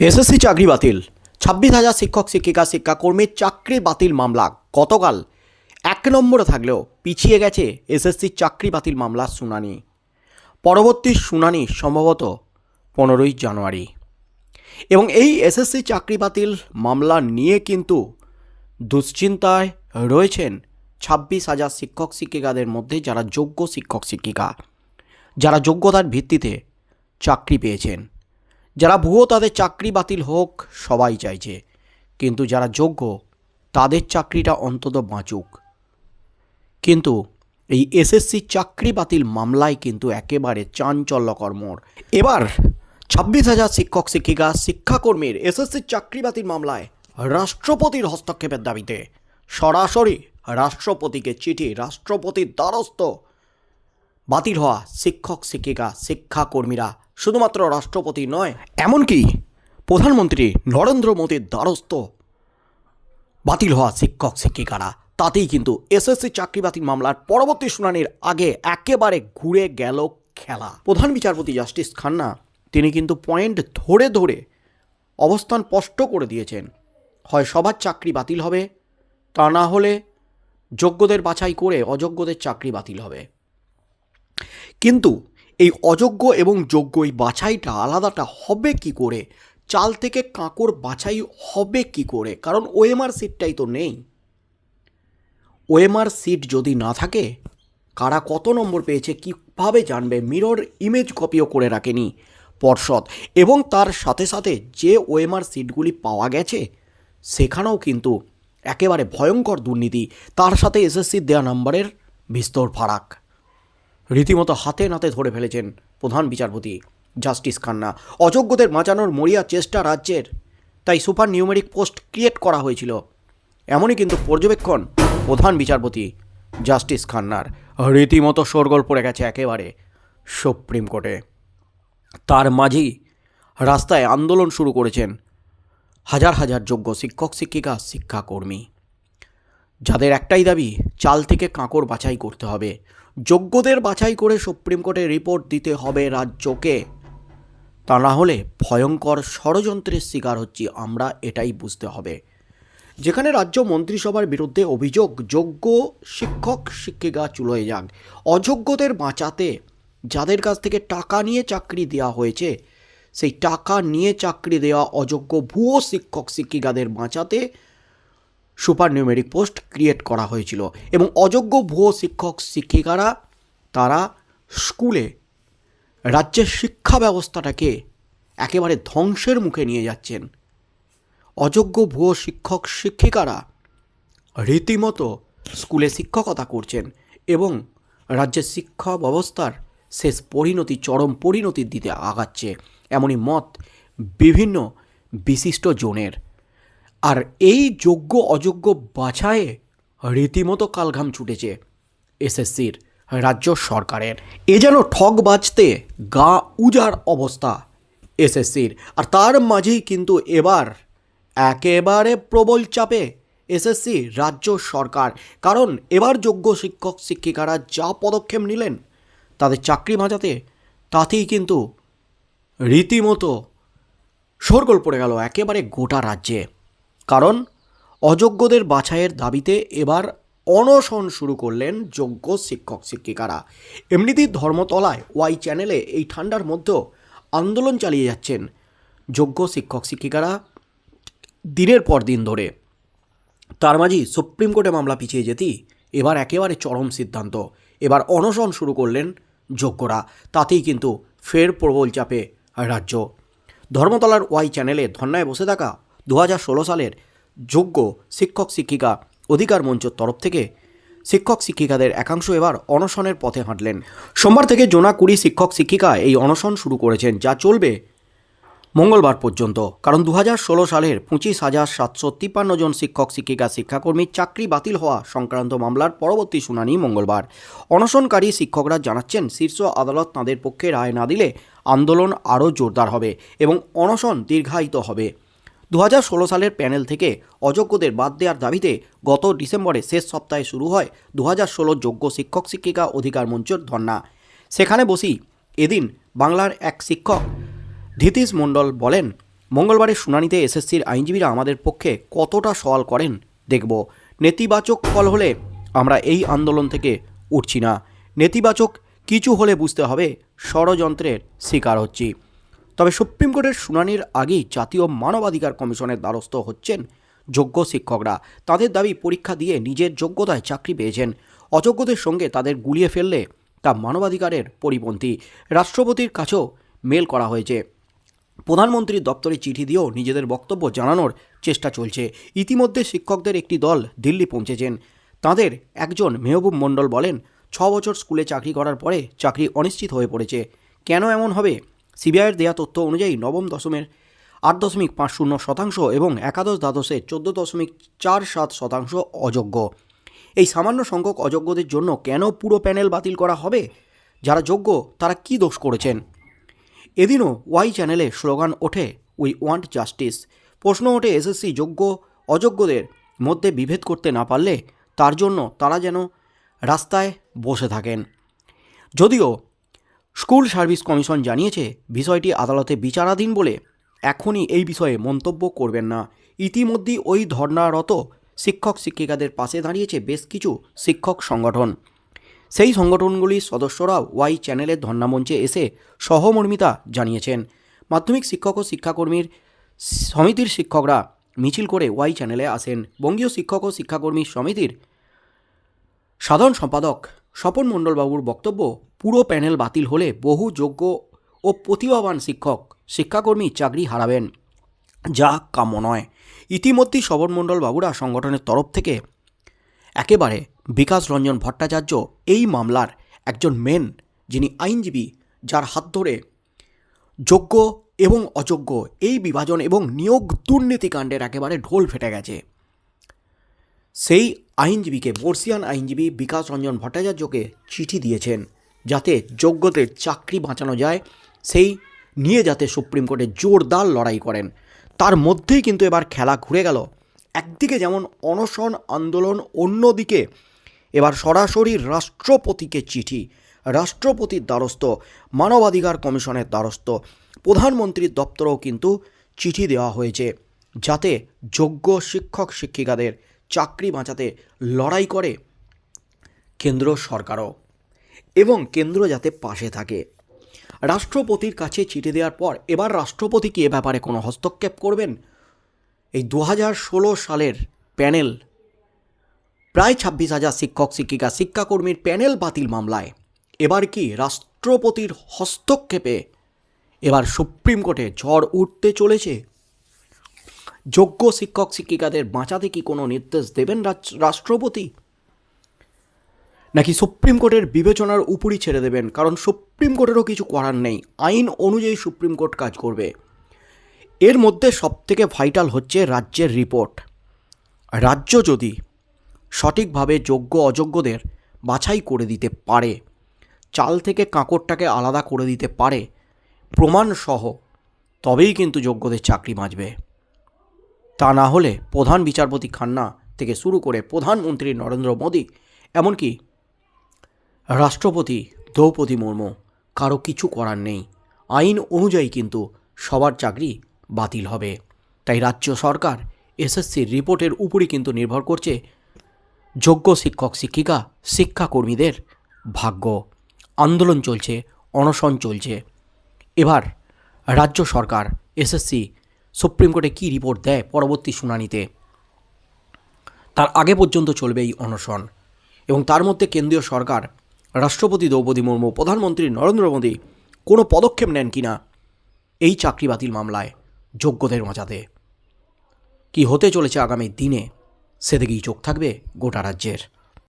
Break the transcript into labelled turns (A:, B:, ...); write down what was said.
A: SSC চাকরি বাতিল। ছাব্বিশ হাজার শিক্ষক, শিক্ষিকা শিক্ষাকর্মীর চাকরি বাতিল মামলা। গতকাল এক নম্বরে থাকলেও পিছিয়ে গেছে এসএসসি চাকরি বাতিল মামলার শুনানি। পরবর্তী শুনানি সম্ভবত পনেরোই জানুয়ারি। এবং এই এসএসসি চাকরি বাতিল মামলা নিয়ে কিন্তু দুশ্চিন্তায় রয়েছেন ছাব্বিশ হাজার শিক্ষক, শিক্ষিকাদের মধ্যে যারা যোগ্য শিক্ষক, শিক্ষিকা। যারা যোগ্যতার ভিত্তিতে চাকরি পেয়েছেন। যারা ভুয়ো তাদের চাকরি বাতিল হোক, সবাই চাইছে। কিন্তু যারা যোগ্য, তাদের চাকরিটা অন্তত বাঁচুক। কিন্তু এই এসএসসি চাকরি বাতিল মামলায় কিন্তু একেবারে চাঞ্চল্যকর মোড়। এবার ছাব্বিশ হাজার শিক্ষক, শিক্ষিকা, শিক্ষাকর্মীর এসএসসি চাকরি বাতিল মামলায় রাষ্ট্রপতির হস্তক্ষেপের দাবিতে সরাসরি রাষ্ট্রপতিকে চিঠি, রাষ্ট্রপতির দ্বারস্থ বাতিল হওয়া শিক্ষক, শিক্ষিকা, শিক্ষাকর্মীরা শুধুমাত্র রাষ্ট্রপতি নয়, এমনকি প্রধানমন্ত্রী নরেন্দ্র মোদীর দ্বারস্থ বাতিল হওয়া শিক্ষক, শিক্ষিকারা। তাতেই কিন্তু এসএসসি চাকরি বাতিল মামলার পরবর্তী শুনানির আগে একেবারে ঘুরে গেল খেলা। প্রধান বিচারপতি জাস্টিস খান্না, তিনি কিন্তু পয়েন্ট ধরে ধরে অবস্থান স্পষ্ট করে দিয়েছেন। হয় সবার চাকরি বাতিল হবে, তা না হলে যোগ্যদের বাছাই করে অযোগ্যদের চাকরি বাতিল হবে। কিন্তু এই অযোগ্য এবং যোগ্য এই বাছাইটা আলাদাটা হবে কি করে? চাল থেকে কাঁকর বাছাই হবে কি করে? কারণ ওএমআর সিটটাই তো নেই। ওএমআর সিট যদি না থাকে, কারা কত নম্বর পেয়েছে কীভাবে জানবে? মিরর ইমেজ কপিও করে রাখেনি পর্ষদ। এবং তার সাথে সাথে যে ওএমআর সিটগুলি পাওয়া গেছে, সেখানেও কিন্তু একেবারে ভয়ঙ্কর দুর্নীতি। তার সাথে এসএসসি দেওয়া নাম্বারের বিস্তর ফারাক। রীতিমতো হাতে নাতে ধরে ফেলেছেন প্রধান বিচারপতি জাস্টিস খান্না। অযোগ্যদের বাঁচানোর মরিয়া চেষ্টা রাজ্যের, তাই সুপার নিউমেরিক পোস্ট ক্রিয়েট করা হয়েছিল। এমনই কিন্তু পর্যবেক্ষণ প্রধান বিচারপতি জাস্টিস খান্নার। রীতিমতো শোরগোল পড়ে গেছে একেবারে সুপ্রিম কোর্টে। তার মাঝেই রাস্তায় আন্দোলন শুরু করেছেন হাজার হাজার যোগ্য শিক্ষক, শিক্ষিকা, শিক্ষাকর্মী। যাদের একটাই দাবি, চাল থেকে কাঁকর বাছাই করতে হবে। যোগ্যদের বাছাই করে সুপ্রিম কোর্টে রিপোর্ট দিতে হবে রাজ্যকে। তা না হলে ভয়ঙ্কর ষড়যন্ত্রের শিকার হচ্ছি আমরা, এটাই বুঝতে হবে। যেখানে রাজ্য মন্ত্রিসভার বিরুদ্ধে অভিযোগ, যোগ্য শিক্ষক, শিক্ষিকা চুলোয় যাক। অযোগ্যদের বাঁচাতে যাদের কাছ থেকে টাকা নিয়ে চাকরি দেওয়া হয়েছে, সেই টাকা নিয়ে চাকরি দেওয়া অযোগ্য ভুয়ো শিক্ষক, শিক্ষিকাদের বাঁচাতে সুপার নিউমেরিক পোস্ট ক্রিয়েট করা হয়েছিল এবং অযোগ্য ভুয়ো শিক্ষক, শিক্ষিকারা তারা স্কুলে রাজ্যের শিক্ষা ব্যবস্থাটাকে একেবারে ধ্বংসের মুখে নিয়ে যাচ্ছেন। অযোগ্য ভুয়ো শিক্ষক, শিক্ষিকারা রীতিমতো স্কুলে শিক্ষকতা করছেন এবং রাজ্যের শিক্ষা ব্যবস্থার শেষ পরিণতি, চরম পরিণতির দিতে আগাচ্ছে। এমনই মত বিভিন্ন বিশিষ্ট জনের আর এই যোগ্য অযোগ্য বাছায়ে রীতিমতো কালঘাম ছুটেছে এসএসসির রাজ্য সরকারের। এ যেন ঠগ বাজতে গা উজার অবস্থা এসএসসির। আর তার মাঝেই কিন্তু এবার একেবারে প্রবল চাপে এসএসসি রাজ্য সরকার। কারণ এবার যোগ্য শিক্ষক, শিক্ষিকারা যা পদক্ষেপ নিলেন তাদের চাকরি বাঁচাতে তাতেই কিন্তু রীতিমতো শোরগোল পড়ে গেল একেবারে গোটা রাজ্যে। কারণ অযোগ্যদের বাছাইয়ের দাবিতে এবার অনশন শুরু করলেন যোগ্য শিক্ষক শিক্ষিকারা। এমনিতেই ধর্মতলায় ওয়াই চ্যানেলে এই ঠান্ডার মধ্যেও আন্দোলন চালিয়ে যাচ্ছেন যোগ্য শিক্ষক শিক্ষিকারা দিনের পর দিন ধরে। তার মাঝেই সুপ্রিম কোর্টে মামলা পিছিয়ে যেতেই এবার একেবারে চরম সিদ্ধান্ত। এবার অনশন শুরু করলেন যোগ্যরা। তাতেই কিন্তু ফের প্রবল চাপে রাজ্য। ধর্মতলার ওয়াই চ্যানেলে ধর্নায় বসে থাকা দু হাজার ষোলো সালের যোগ্য শিক্ষক শিক্ষিকা অধিকার মঞ্চের তরফ থেকে শিক্ষক শিক্ষিকাদের একাংশ এবার অনশনের পথে হাঁটলেন। সোমবার থেকে জোনা কুড়ি শিক্ষক শিক্ষিকা এই অনশন শুরু করেছেন, যা চলবে মঙ্গলবার পর্যন্ত। কারণ দু হাজার ষোলো সালের পঁচিশ হাজার সাতশো তিপ্পান্ন জন শিক্ষক শিক্ষিকা শিক্ষাকর্মীর চাকরি বাতিল হওয়া সংক্রান্ত মামলার পরবর্তী শুনানি মঙ্গলবার। অনশনকারী শিক্ষকরা জানাচ্ছেন, শীর্ষ আদালত তাঁদের পক্ষে রায় না দিলে আন্দোলন আরও জোরদার হবে এবং অনশন দীর্ঘায়িত হবে। দু হাজার ষোলো সালের প্যানেল থেকে অযোগ্যদের বাদ দেওয়ার দাবিতে গত ডিসেম্বরে শেষ সপ্তাহে শুরু হয় দু হাজার যোগ্য শিক্ষক শিক্ষিকা অধিকার মঞ্চের ধর্না সেখানে বসি এদিন বাংলার এক শিক্ষক ধীতিশ মণ্ডল বলেন, মঙ্গলবারের শুনানিতে এসএসসির আইনজীবীরা আমাদের পক্ষে কতটা সওয়াল করেন দেখব। নেতিবাচক ফল হলে আমরা এই আন্দোলন থেকে উঠছি না। নেতিবাচক কিছু হলে বুঝতে হবে, ষড়যন্ত্রের শিকার হচ্ছি। তবে সুপ্রিম কোর্টের শুনানির আগেই জাতীয় মানবাধিকার কমিশনের দ্বারস্থ হচ্ছেন যোগ্য শিক্ষকরা। তাদের দাবি, পরীক্ষা দিয়ে নিজের যোগ্যতায় চাকরি পেয়েছেন। অযোগ্যদের সঙ্গে তাদের গুলিয়ে ফেললে তা মানবাধিকারের পরিপন্থী। রাষ্ট্রপতির কাছেও মেল করা হয়েছে। প্রধানমন্ত্রীর দপ্তরে চিঠি দিয়েও নিজেদের বক্তব্য জানানোর চেষ্টা চলছে। ইতিমধ্যে শিক্ষকদের একটি দল দিল্লি পৌঁছেছেন। তাদের একজন মেহবুব মণ্ডল বলেন, ছ বছর স্কুলে চাকরি করার পরে চাকরি অনিশ্চিত হয়ে পড়েছে। কেন এমন হবে? সিবিআইয়ের দেয়া তথ্য অনুযায়ী নবম দশমের আট দশমিক পাঁচ শূন্য শতাংশ এবং একাদশ দ্বাদশে চোদ্দ দশমিক চার সাত শতাংশ অযোগ্য। এই সামান্য সংখ্যক অযোগ্যদের জন্য কেন পুরো প্যানেল বাতিল করা হবে? যারা যোগ্য, তারা কি দোষ করেছেন? এদিনও ওয়াই চ্যানেলে স্লোগান ওঠে উই ওয়ান্ট জাস্টিস প্রশ্ন ওঠে, এসএসসি যোগ্য, অযোগ্যদের মধ্যে বিভেদ করতে না পারলে তার জন্য তারা যেন রাস্তায় বসে থাকেন। যদিও স্কুল সার্ভিস কমিশন জানিয়েছে, বিষয়টি আদালতে বিচারাধীন বলে এখনই এই বিষয়ে মন্তব্য করবেন না। ইতিমধ্যেই ওই ধর্নারত শিক্ষক শিক্ষিকাদের পাশে দাঁড়িয়েছে বেশ কিছু শিক্ষক সংগঠন। সেই সংগঠনগুলির সদস্যরা ওয়াই চ্যানেলের ধর্নামঞ্চে এসে সহমর্মিতা জানিয়েছেন। মাধ্যমিক শিক্ষক ও শিক্ষাকর্মীর সমিতির শিক্ষকরা মিছিল করে ওয়াই চ্যানেলে আসেন। বঙ্গীয় শিক্ষক ও শিক্ষাকর্মী সমিতির সাধারণ সম্পাদক স্বপন মণ্ডলবাবুর বক্তব্য পুরো প্যানেল বাতিল হলে বহু যোগ্য ও প্রতিভাবান শিক্ষক, শিক্ষাকর্মী চাকরি হারাবেন। যা কাম্য নয়। ইতিমধ্যেই স্বপন মণ্ডলবাবুরা সংগঠনের তরফ থেকে একেবারে বিকাশ রঞ্জন ভট্টাচার্য এই মামলার একজন মেন যিনি আইনজীবী, যার হাত ধরে যোগ্য এবং অযোগ্য এই বিভাজন এবং নিয়োগ দুর্নীতিকাণ্ডের একেবারে ঢোল ফেটে গেছে। সেই আইনজীবীকে বর্ষিয়ান আইনজীবী বিকাশ রঞ্জন ভট্টাচার্যকে চিঠি দিয়েছেন। যাতে যোগ্যদের চাকরি বাঁচানো যায়, সেই নিয়ে যাতে সুপ্রিম কোর্টে জোরদার লড়াই করেন। তার মধ্যেই কিন্তু এবার খেলা ঘুরে গেল। একদিকে যেমন অনশন আন্দোলন, অন্যদিকে এবার সরাসরি রাষ্ট্রপতিকে চিঠি। রাষ্ট্রপতির দ্বারস্থ, মানবাধিকার কমিশনের দ্বারস্থ, প্রধানমন্ত্রীর দপ্তরেও কিন্তু চিঠি দেওয়া হয়েছে, যাতে যোগ্য শিক্ষক শিক্ষিকাদের চাকরি বাঁচাতে লড়াই করে কেন্দ্র সরকারও। এবং কেন্দ্র যাতে পাশে থাকে। রাষ্ট্রপতির কাছে চিঠি দেওয়ার পর এবার রাষ্ট্রপতি কি এ ব্যাপারে কোনো হস্তক্ষেপ করবেন? এই দু হাজার ষোলো সালের প্যানেল, প্রায় ছাব্বিশ হাজার শিক্ষক, শিক্ষিকা, শিক্ষাকর্মীর প্যানেল বাতিল মামলায়। এবার কি রাষ্ট্রপতির হস্তক্ষেপে এবার সুপ্রিম কোর্টে ঝড় উঠতে চলেছে? যোগ্য শিক্ষক, শিক্ষিকাদের বাঁচাতে কি কোনো নির্দেশ দেবেন রাষ্ট্রপতি? নাকি সুপ্রিম কোর্টের বিবেচনার উপরই ছেড়ে দেবেন? কারণ সুপ্রিম কোর্টেরও কিছু করার নেই। আইন অনুযায়ী সুপ্রিম কোর্ট কাজ করবে। এর মধ্যে সবথেকে ভাইটাল হচ্ছে রাজ্যের রিপোর্ট। রাজ্য যদি সঠিকভাবে যোগ্য অযোগ্যদের বাছাই করে দিতে পারে, চাল থেকে কাঁকড়টাকে আলাদা করে দিতে পারে, প্রমাণসহ তবেই কিন্তু যোগ্যদের চাকরি বাঁচবে। তা না হলে প্রধান বিচারপতি খান্না থেকে শুরু করে প্রধানমন্ত্রী নরেন্দ্র মোদী, এমনকি রাষ্ট্রপতি দ্রৌপদী মুর্মু, কারও কিছু করার নেই। আইন অনুযায়ী কিন্তু সবার চাকরি বাতিল হবে। তাই রাজ্য সরকার এসএসসির রিপোর্টের উপরই কিন্তু নির্ভর করছে যোগ্য শিক্ষক, শিক্ষিকা, শিক্ষাকর্মীদের ভাগ্য। আন্দোলন চলছে, অনশন চলছে। এবার রাজ্য সরকার এসএসসি সুপ্রিম কোর্টে কী রিপোর্ট দেয় পরবর্তী শুনানিতে? তার আগে পর্যন্ত চলবে এই অনশন এবং তার মধ্যে কেন্দ্রীয় সরকার রাষ্ট্রপতি দ্রৌপদী মুর্মু, প্রধানমন্ত্রী নরেন্দ্র মোদী, কোনো পদক্ষেপ নেন কিনা? এই চাকরি বাতিল মামলায় যোগ্যদের মজাতে কি হতে চলেছে আগামী দিনে? সেদিকেই চোখ থাকবে গোটা রাজ্যের।